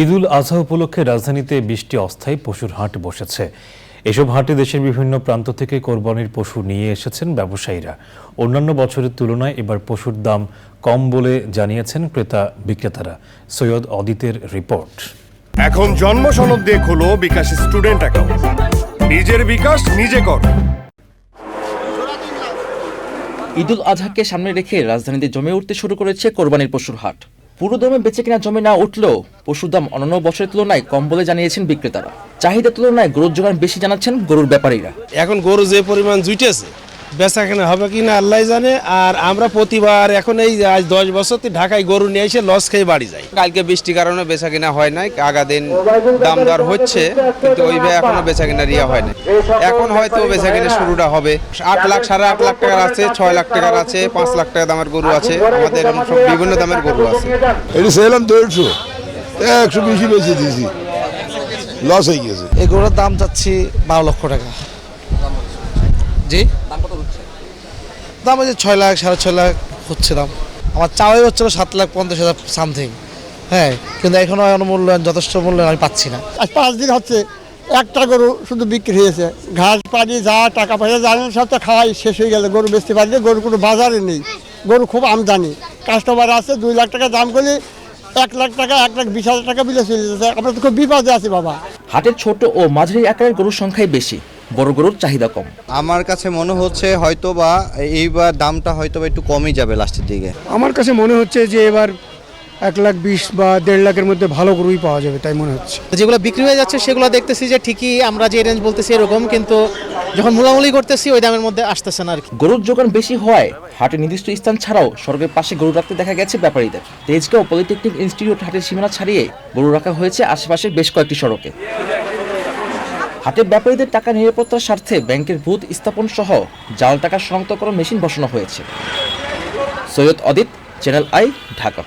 ঈদুল আজহা উপলক্ষে রাজধানীতে বিশটি অস্থায়ী পশুর হাট বসেছে। এসব হাটে দেশের বিভিন্ন প্রান্ত থেকে কোরবানির পশু নিয়ে এসেছেন ব্যবসায়ীরা। অন্যান্য বছরের তুলনায় এবার পশুর দাম কম বলে জানিয়েছেন ক্রেতা বিক্রেতারা। সৈয়দ অদিতের রিপোর্ট। এখন জন্ম সনদ দিয়ে খোলো বিকাশ স্টুডেন্ট অ্যাকাউন্ট। নিজের বিকাশ নিজে কর। ঈদুল আজহাকে সামনে রেখে রাজধানীতে জমে উঠতে শুরু করেছে কোরবানির পশুর হাট। পুরো দামে বেচে কেনা জমি না উঠলেও পশুর দাম অন্যান্য বছরের তুলনায় কম বলে জানিয়েছেন বিক্রেতারা। চাহিদা তুলনায় গরুর জোগান বেশি জানাচ্ছেন গরুর ব্যাপারীরা। এখন গরু যে পরিমাণ জুটেছে বেচা কেনা হবে কি না আল্লাহ জানে। আর আমরা প্রতিবার এখন এই আজ দশ বছর ঢাকায় গরু নিয়ে এসে লস খেয়ে বাড়ি যাই। কালকে বৃষ্টির কারণে বেচা কিনা হয় নাই আগা দিন দাম দর হচ্ছে কিন্তু ওইভাবে এখনও বেচা কিনা রিয়া হয় নাই। এখন হয়তো বেচা কিনা শুরুটা হবে। আট লাখ সাড়ে আট লাখ টাকার আছে ছয় লাখ টাকার আছে পাঁচ লাখ টাকা দামের গরু আছে আমাদের সব বিভিন্ন দামের গরু আছে। এটা দেড়শো একশো বেশি বেশি দিয়েছি। লস হয়ে গেছে এগুলোর দাম চাচ্ছি বারো লক্ষ টাকা। জি দাম হচ্ছে? ছয় লাখ সাড়ে ছয় লাখ হচ্ছে দাম। আমার চাওয়াই হচ্ছিল সাত লাখ পঞ্চাশ হাজার সামথিং হ্যাঁ কিন্তু এখনও মূল্যায়ন যথেষ্ট মূল্যায়ন আমি পাচ্ছি না। আজ পাঁচ দিন হচ্ছে একটা গরু শুধু বিক্রি হয়েছে। ঘাস পানি যা টাকা পয়সা জানেন সব তো খাওয়াই শেষ হয়ে গেল। গরু বেচতে পারলে গরু কোনো বাজারে নেই। গরু খুব আমদানি। কাস্টমার আছে দুই লাখ টাকা দাম করলে এক লাখ টাকা এক লাখ বিশ হাজার টাকা বিলে চলে যাচ্ছে আমরা তো খুব বিপদে আছি বাবা। হাটের ছোট ও মাঝারি আকারের গরুর সংখ্যাই বেশি। বড় গরুর চাহিদা কম। আমার কাছে মনে হচ্ছে হয়তো বা এইবার দামটা হয়তো বা একটু কমই যাবে লাস্টের দিকে। আমার কাছে মনে হচ্ছে যে এবার এক লাখ বিশ বা দেড় লাখের মধ্যে ভালো গরুই পাওয়া যাবে তাই মনে হচ্ছে। যেগুলো বিক্রি হয়ে যাচ্ছে সেগুলো দেখতেছি যে ঠিকই আমরা যে রেঞ্জ বলতেছি এরকম কিন্তু যখন মূলামূলি করতেছি ওই দামের মধ্যে আসতেছে না আর কি। গরুর যোগান বেশি হয় হাটে নির্দিষ্ট স্থান ছাড়াও সড়কের পাশে গরু রাখতে দেখা গেছে ব্যাপারীদের। তেজগাঁও পলিটেকনিক ইনস্টিটিউট হাটের সীমানা ছাড়িয়ে গরু রাখা হয়েছে আশেপাশের বেশ কয়েকটি সড়কে। হাটের ব্যাপারীদের টাকা নিরাপত্তার স্বার্থে ব্যাংকের ভূত স্থাপন সহ জাল টাকা শনাক্তকরণ মেশিন বসানো হয়েছে। Syed Adit channel I Dhaka.